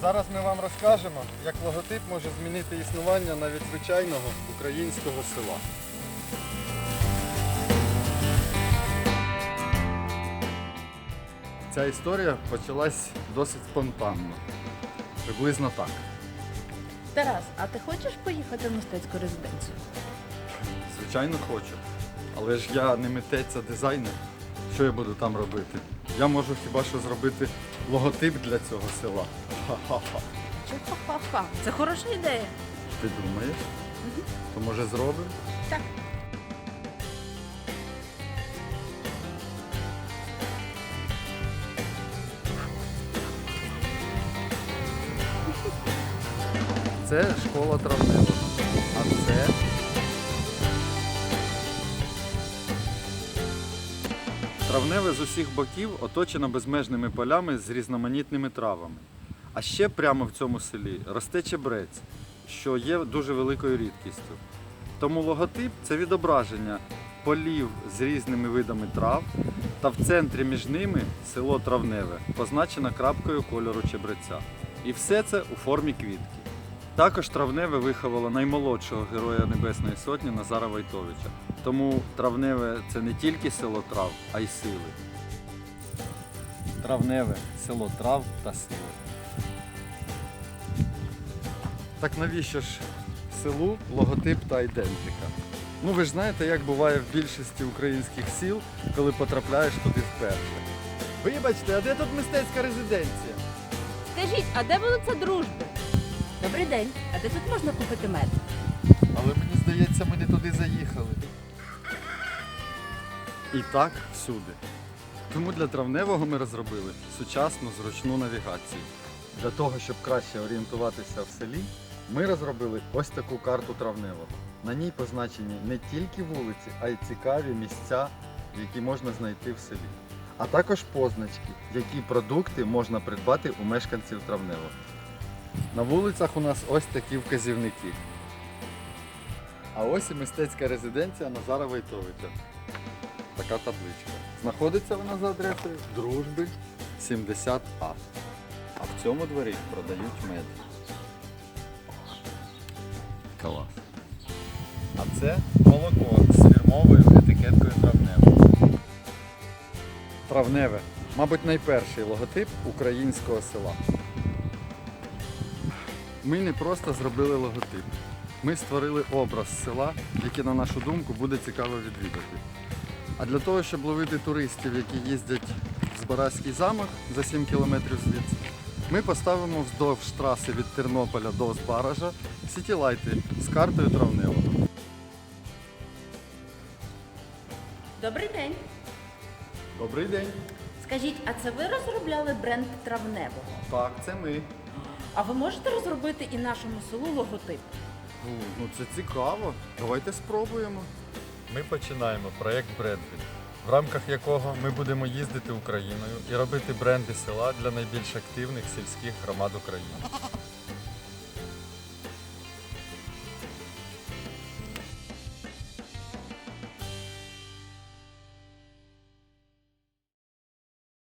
зараз ми вам розкажемо, як логотип може змінити існування навіть звичайного українського села. Ця історія почалась досить спонтанно. Приблизно так. Тарас, а ти хочеш поїхати в мистецьку резиденцію? Звичайно, хочу. Але ж я не митець, а дизайнер. Що я буду там робити? Я можу хіба що зробити логотип для цього села. Ха-ха-ха. Ха-ха-ха? Це хороша ідея. Ти думаєш? То може зробимо? Так. Це школа травневого. Травневе з усіх боків оточено безмежними полями з різноманітними травами. А ще прямо в цьому селі росте чебрець, що є дуже великою рідкістю. Тому логотип це відображення полів з різними видами трав, та в центрі між ними село Травневе, позначено крапкою кольору чебреця. І все це у формі квітки. Також Травневе виховало наймолодшого героя Небесної Сотні Назара Войтовича. Тому Травневе це не тільки село трав, а й сили. Травневе село трав та сили. Так навіщо ж селу логотип та ідентика? Ну ви ж знаєте, як буває в більшості українських сіл, коли потрапляєш туди вперше. Вибачте, а де тут мистецька резиденція? Скажіть, а де вулиця дружби? Добрий день. А де тут можна купити мед? Але мені здається, ми не туди заїхали. І так всюди. Тому для травневого ми розробили сучасну зручну навігацію. Для того, щоб краще орієнтуватися в селі, ми розробили ось таку карту травневого. На ній позначені не тільки вулиці, а й цікаві місця, які можна знайти в селі. А також позначки, які продукти можна придбати у мешканців травневого. На вулицях у нас ось такі вказівники. А ось і мистецька резиденція Назара Войтовича. Така табличка. Знаходиться вона за адресою Дружби 70А. А в цьому дворі продають мед. Клас. А це молоко з фірмовою етикеткою травневе. Травневе. Мабуть, найперший логотип українського села. Ми не просто зробили логотип. Ми створили образ села, який, на нашу думку, буде цікаво відвідати. А для того, щоб ловити туристів, які їздять в Збаразький замок за 7 кілометрів звідси, ми поставимо вздовж траси від Тернополя до Збаража сітілайти з картою травневого. Добрий день. Добрий день! Скажіть, а це ви розробляли бренд травневого? Так, це ми. А ви можете розробити і нашому селу логотип? Ну, ну це цікаво. Давайте спробуємо. Ми починаємо проєкт Брендвіль, в рамках якого ми будемо їздити Україною і робити бренди села для найбільш активних сільських громад України.